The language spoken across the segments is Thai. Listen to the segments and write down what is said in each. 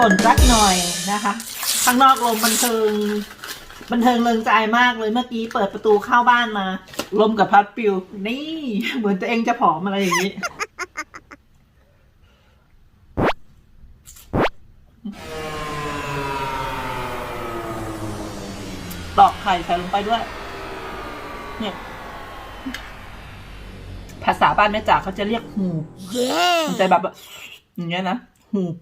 ป่นสักหน่อยนะคะ ข้างนอกลมบันเทิง บันเทิงเริงใจมากเลยเมื่อกี้เปิดประตูเข้าบ้านมา ลมกับพัดปิว นี่เหมือนตัวเองจะผอมอะไรอย่างนี้ตอกไข่ใส่ลงไปด้วย เนี่ย ภาษาบ้านแม่จ๋าเขาจะเรียกหูบมันจะแบบอย่างเงี้ยนะหูบ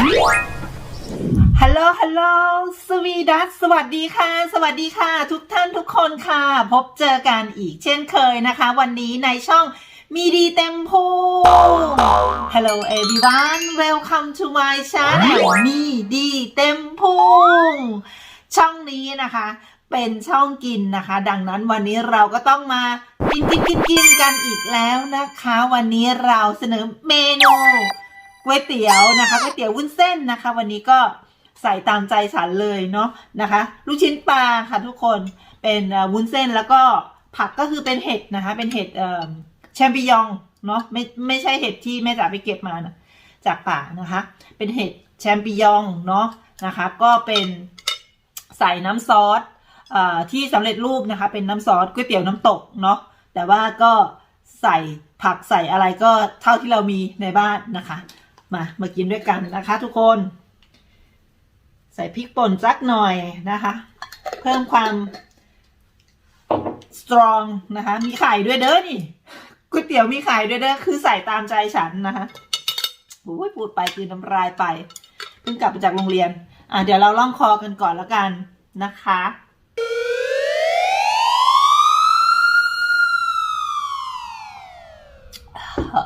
ฮัลโหล ฮัลโหล สวีดัส สวัสดีค่ะ สวัสดีค่ะ ทุกท่านทุกคนค่ะ พบเจอกันอีกเช่นเคยนะคะ วันนี้ในช่องมีดีเต็มพู Hello everyone welcome to my channel มีดีเต็มพุงช่องนี้นะคะ เป็นช่องกินนะคะ ดังนั้นวันนี้เราก็ต้องมากินกินกินกินกันอีกแล้วนะคะ วันนี้เราเสนอเมนู ก๋วยเตี๋ยวนะคะก๋วยเตี๋ยววุ้นเส้นนะคะ วันนี้ก็ใส่ตามใจฉันเลยเนาะนะคะลูกชิ้นปลาค่ะทุกคนเป็นวุ้นเส้นแล้วก็ผักก็คือเป็นเห็ดนะคะ เป็นเห็ดแชมปิญองเนาะไม่ไม่ใช่เห็ดที่แม่จ๋าไปเก็บมานะจากป่านะคะ เป็นเห็ดแชมปิญองเนาะนะคะ ก็เป็นใส่น้ำซอสอที่สำเร็จรูปนะคะ เป็นน้ำซอสก๋วยเตี๋ยวน้ำตกเนาะแต่ว่าก็ใส่ผักใส่อะไรก็เท่าที่เรามีในบ้านนะคะ มามากินด้วยกันนะคะทุกคน ใส่พริกป่นสักหน่อยนะคะ เพิ่มความสตรองนะคะ มีไข่ด้วยเด้อนี่ก๋วยเตี๋ยวมีไข่ด้วยเด้อคือใส่ตามใจฉันนะคะโอ้ยพูดไปคือน้ำลายไปเพิ่งกลับมาจากโรงเรียน อะเดี๋ยวเราล่องคอกันก่อนแล้วกันนะคะเฮ้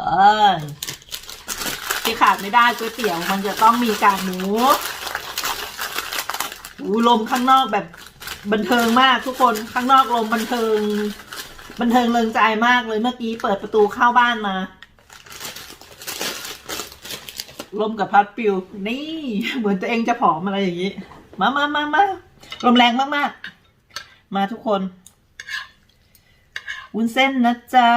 ย ที่ขาดไม่ได้ก๋วยเตี๋ยว มันจะต้องมีกากหมูอู้ลมข้างนอกแบบบันเทิงมากทุกคนข้างนอกลมบันเทิง บันเทิงเริงใจมากเลยเมื่อกี้เปิดประตูเข้าบ้านมา ลมกับพัดปิว นี่ เหมือนตัวเองจะผอมอะไรอย่างนี้ มามามามาลมแรงมากๆ มาทุกคนวุ้นเส้นนะจ๊ะ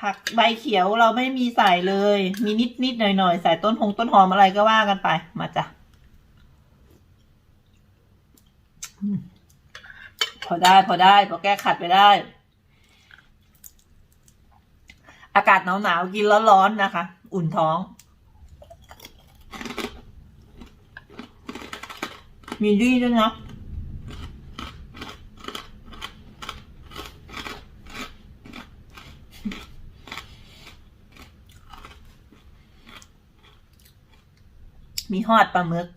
ผักใบเขียวเราไม่มีใส่เลย มีนิดนิดหน่อยหน่อยใส่ต้นหงต้นหอมอะไรก็ว่ากันไป มาจ้ะพอได้พอได้ พอแก้ขัดไปได้ อากาศหนาวหนาวๆกินแล้วร้อนนะคะ อุ่นท้อง มีดีด้วยนะ มีฮอดปลาหมึก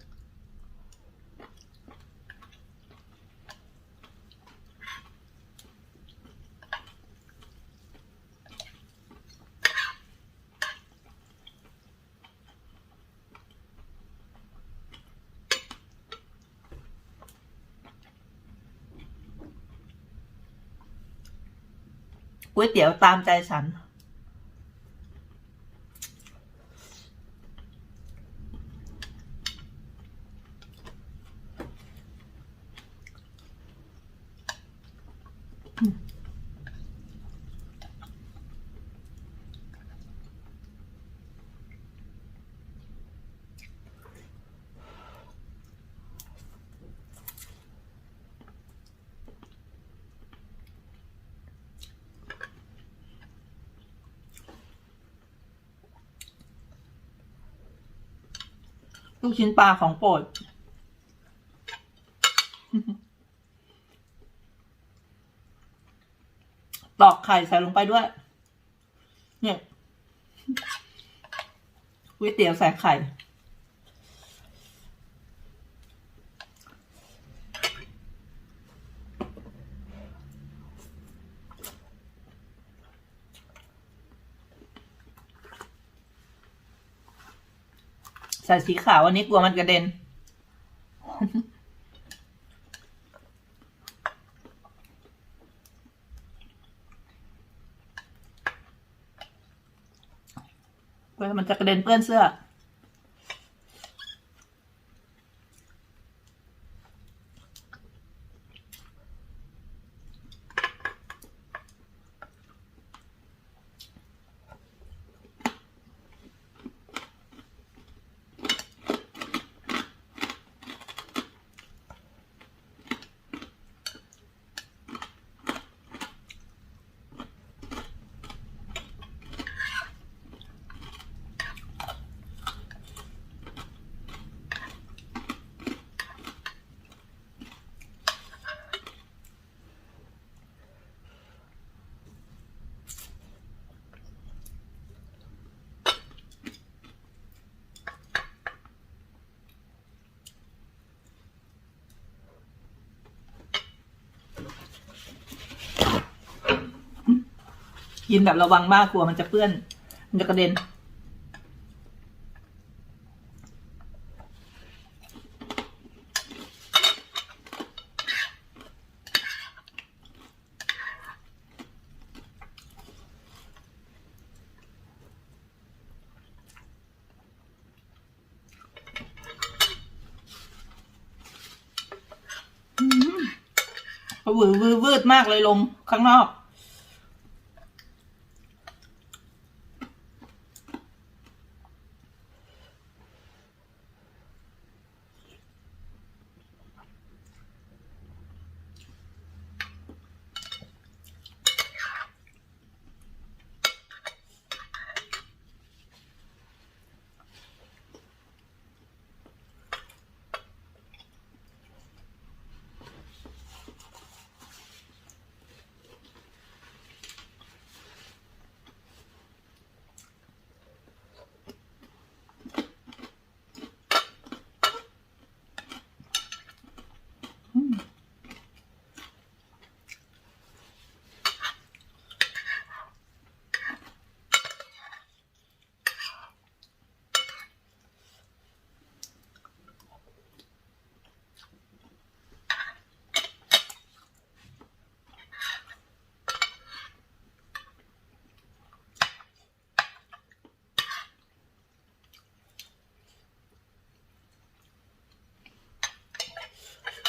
ก๋วยเตี๋ยวตามใจฉัน ลูกชิ้นปลาของโปรด ตอกไข่ใส่ลงไปด้วย เนี่ยก๋วยเตี๋ยวใส่ไข่ ใส่สีขาววันนี้กลัวมันกระเด็น กลัวมันจะกระเด็นเปื้อนเสื้อ กินแบบระวังมากกลัวมันจะเปื้อน มันจะกระเด็น วือวือวืดมากเลยลมข้างนอก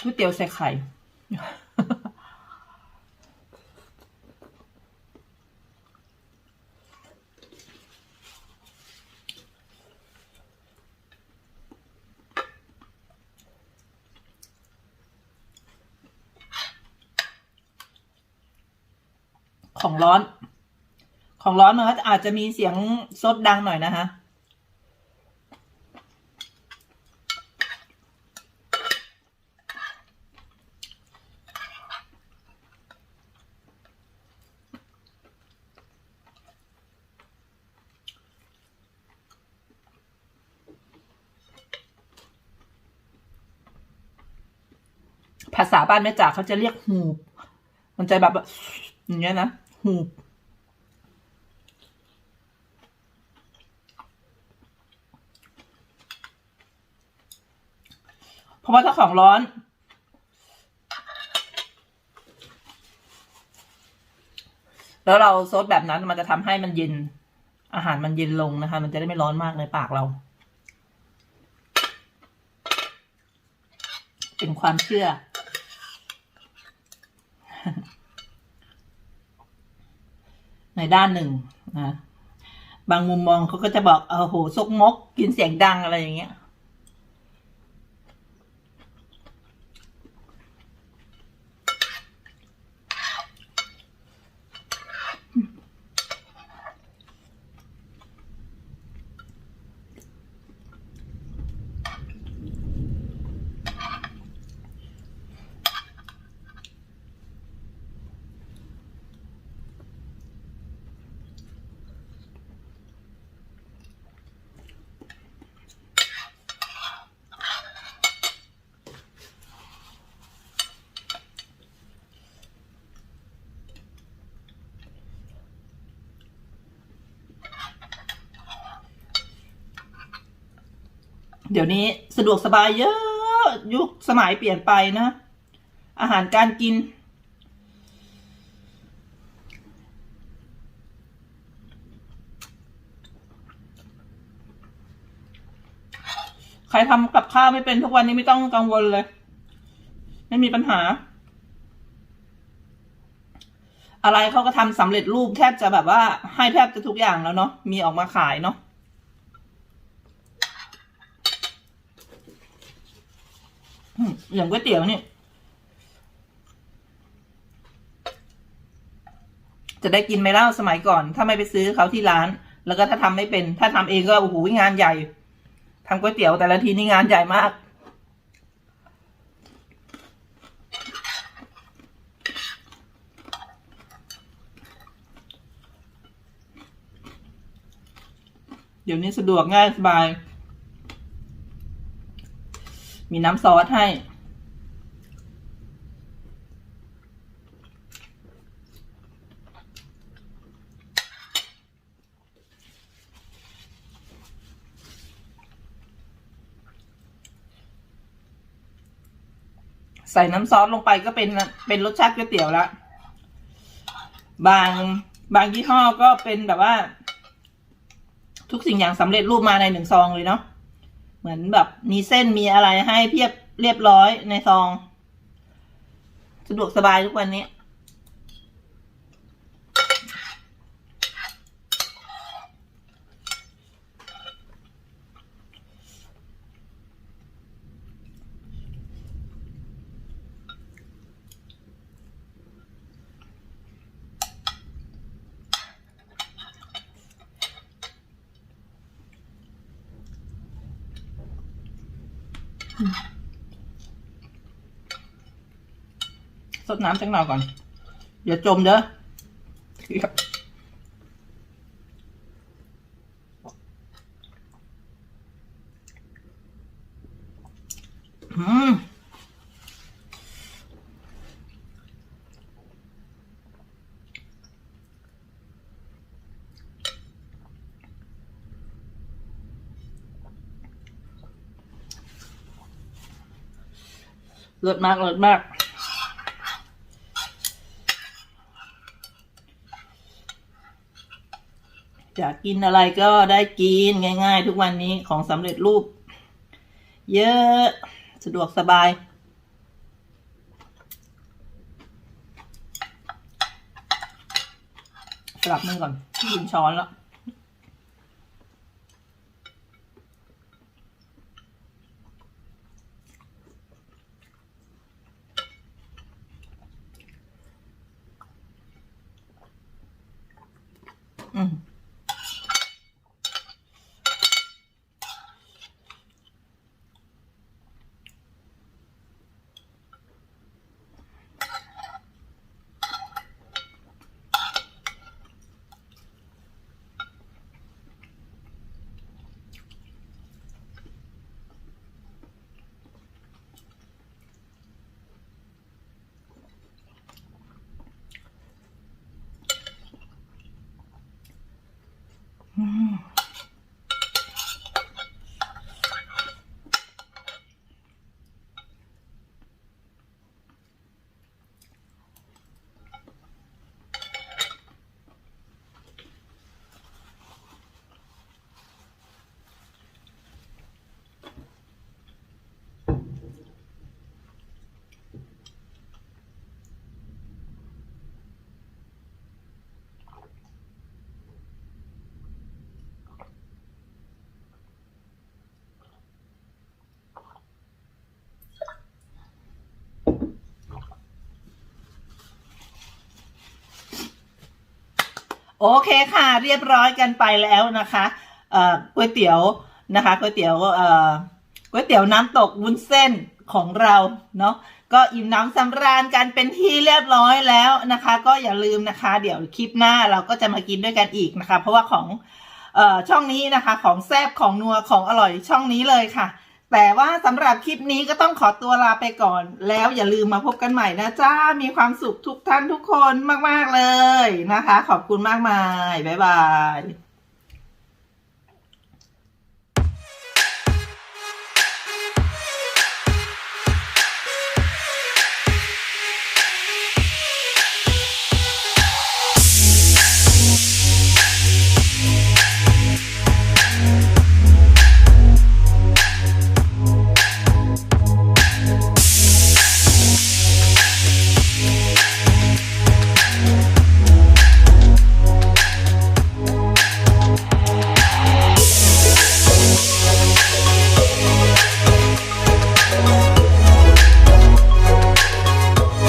ก๋วยเตี๋ยวใส่ไข่ ของร้อน ของร้อนมันก็อาจจะมีเสียงซดดังหน่อยนะคะ ภาษาบ้านแม่จ๋าเขาจะเรียกหูบ มันจะแบบอย่างเงี้ยนะหูบเพราะว่าถ้าของร้อน แล้วเราซดแบบนั้นมันจะทำให้มันเย็น อาหารมันเย็นลงนะคะ มันจะได้ไม่ร้อนมากในปากเรา เป็นความเชื่อ ในด้านหนึ่งนะบางมุมมองเขาก็จะบอกเออโหซกมก กินเสียงดังอะไรอย่างเงี้ย เดี๋ยวนี้สะดวกสบายเยอะ ยุคสมัยเปลี่ยนไปนะ อาหารการกิน ใครทำกับข้าวไม่เป็นทุกวันนี้ไม่ต้องกังวลเลย ไม่มีปัญหา อะไรเขาก็ทำสำเร็จรูปแทบจะแบบว่า ให้แทบจะทุกอย่างแล้วเนาะมีออกมาขายเนาะ อย่างก๋วยเตี๋ยวเนี่ยจะได้กินไหมเล่าสมัยก่อน ถ้าไม่ไปซื้อเขาที่ร้าน แล้วก็ถ้าทำไม่เป็น ถ้าทำเองก็โอ้โหงานใหญ่ทำก๋วยเตี๋ยวแต่ละทีนี่งานใหญ่มาก เดี๋ยวนี้สะดวกง่ายสบาย มีน้ำซอสให้ ใส่น้ำซอสลงไปก็เป็นเป็นรสชาติก๋วยเตี๋ยวละบางบางยี่ห้อก็เป็นแบบว่า ทุกสิ่งอย่างสำเร็จรูปมาในหนึ่งซองเลยเนาะเหมือนแบบมีเส้นมีอะไรให้เพียบเรียบร้อยในซอง สะดวกสบายทุกวันนี้ สดน้ำจังหน่อยก่อน อย่าจมเด้อค รับอืมเลิศมากเลิศมาก อยากกินอะไรก็ได้กินง่าย ๆ ทุกวันนี้ของสำเร็จรูป เยอะสะดวกสบายสลับมือก่อนกินช้อนแล้ว อืม โอเคค่ะ เรียบร้อยกันไปแล้วนะคะก๋วยเตี๋ยวนะคะก๋วยเตี๋ยวก๋วยเตี๋ยวน้ำตกวุ้นเส้นของเราเนาะก็อิ่มน้ำสำราญกันเป็นที่เรียบร้อยแล้วนะคะ ก็อย่าลืมนะคะ เดี๋ยวคลิปหน้าเราก็จะมากินด้วยกันอีกนะคะ เพราะว่าของอช่องนี้นะคะ ของแซบของนัวของอร่อยช่องนี้เลยค่ะ แต่ว่าสำหรับคลิปนี้ก็ต้องขอตัวลาไปก่อน แล้วอย่าลืมมาพบกันใหม่นะจ้า มีความสุขทุกท่านทุกคนมาก ๆ เลยนะคะ ขอบคุณมากมาย บ๊ายบาย